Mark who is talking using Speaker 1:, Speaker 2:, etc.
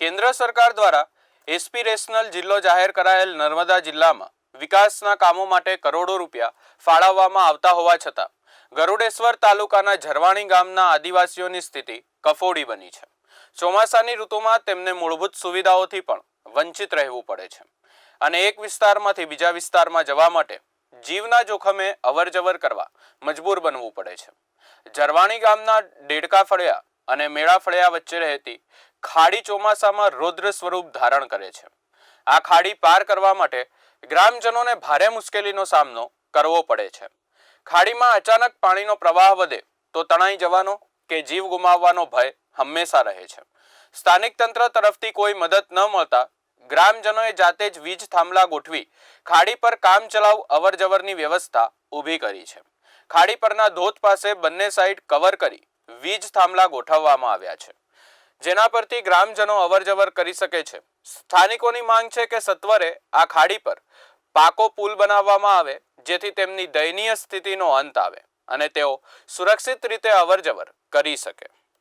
Speaker 1: કેન્દ્ર સરકાર દ્વારા એસ્પિરેશનલ જિલ્લો જાહેર કરાયેલ નર્મદા જિલ્લામાં વિકાસના કામો માટે કરોડો રૂપિયા ફાળવવામાં આવતા હોવા છતાં, ગરુડેશ્વર તાલુકાના ઝરવાણી ગામના આદિવાસીઓની સ્થિતિ કફોડી બની છે. ચોમાસાની ઋતુમાં તેમને મૂળભૂત સુવિધાઓથી પણ વંચિત રહેવું પડે છે. અને એક વિસ્તારમાંથી બીજા વિસ્તારમાં જવા માટે જીવના જોખમે અવરજવર કરવા મજબૂર બનવું પડે છે. ઝરવાણી ગામના ડેડકા ફળિયા અને મેળા ફળિયા વચ્ચે રહેતી ખાડી ચોમાસામાં રૌદ્ર સ્વરૂપ ધારણ કરે છે. આ ખાડી પાર કરવા માટે ગ્રામજનોને ભારે મુશ્કેલીનો સામનો કરવો પડે છે. ખાડીમાં અચાનક પાણીનો પ્રવાહ વધે તો તણાઈ જવાનો કે જીવ ગુમાવવાનો ભય હંમેશા રહે છે. સ્થાનિક તંત્ર તરફથી કોઈ મદદ ન મળતા ગ્રામજનોએ જાતે જ વીજ થાંભલા ગોઠવી ખાડી પર કામચલાઉ અવરજવરની વ્યવસ્થા ઊભી કરી છે. ખાડી પરના ધોધ પાસે બંને સાઈડ કવર કરી વીજ થાંભલા ગોઠવવામાં આવ્યા છે. જેના પરથી ગ્રામજનો અવરજવર કરી શકે છે. સ્થાનિકોની માંગ છે કે સત્વરે આ ખાડી પર પાકો પુલ બનાવવામાં આવે, જેથી તેમની દયનીય સ્થિતિનો અંત આવે અને તેઓ સુરક્ષિત રીતે અવરજવર કરી શકે.